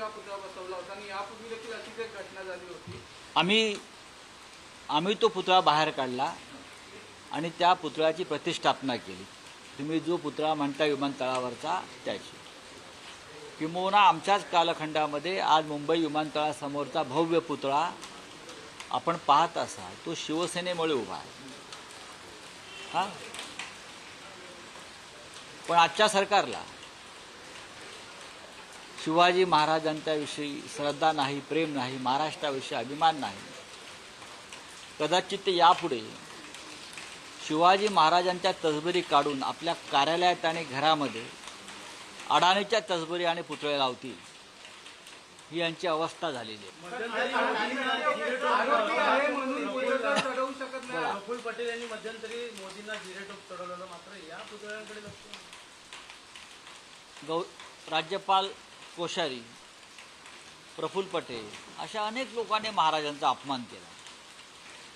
पुतळा बसवला होता आणि यापूर्वी देखील अशीच एक घटना झाली होती. आम्ही आम्ही तो पुतळा बाहेर काढला आणि त्या पुतळ्याची प्रतिष्ठापना केली. तुम्ही जो पुतळा म्हणता विमानतळावरचा त्याची. किंबहुना आमच्याच कालखंडामध्ये आज मुंबई विमानतळासमोरचा भव्य पुतळा आपण पाहत असाल तो शिवसेनेमुळे उभा आहे. हा? पण आजच्या सरकारला शिवाजी महाराजांच्याविषयी श्रद्धा नाही प्रेम नाही महाराष्ट्राविषयी अभिमान नाही. कदाचित ते यापुढे शिवाजी महाराजांच्या तसबरी काढून आपल्या कार्यालयात आणि घरामध्ये अडाणीच्या तसबरी आणि पुतळे लावतील ही यांची अवस्था झालेली आहे. गौ राज्यपाल कोश्यारी प्रफुल्ल पटेल अशा अनेक लोकांनी महाराजांचा अपमान केला.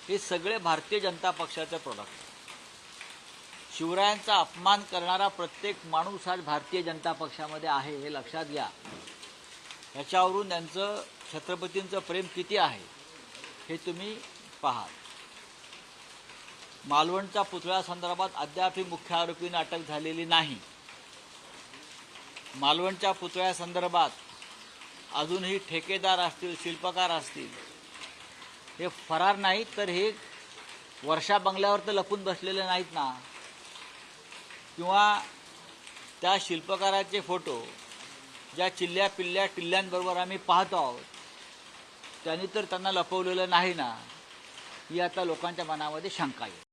हे सगळे भारतीय जनता पक्षाचे प्रोडक्ट शिवरायांचा अपमान करणारा प्रत्येक माणूस आज भारतीय जनता पक्षामध्ये आहे हे लक्षात घ्या. ह्याच्यावरून त्यांचं छत्रपतींचं प्रेम किती आहे हे तुम्ही पाहाल. मालवणच्या पुतळ्यासंदर्भात अद्यापही मुख्य आरोपीने अटक झालेली नाही. मालवणच्या पुतळ्यासंदर्भात अजूनही ठेकेदार असतील शिल्पकार असतील हे फरार नाहीत तर हे वर्षा बंगल्यावर तर लपून बसलेले नाहीत ना? किंवा त्या शिल्पकाराचे फोटो ज्या चिल्ल्या पिल्ल्या टिल्ल्यांबरोबर आम्ही पाहतो आहोत त्यांनी तर त्यांना लपवलेलं नाही ना? ही आता लोकांच्या मनामध्ये शंका आहे.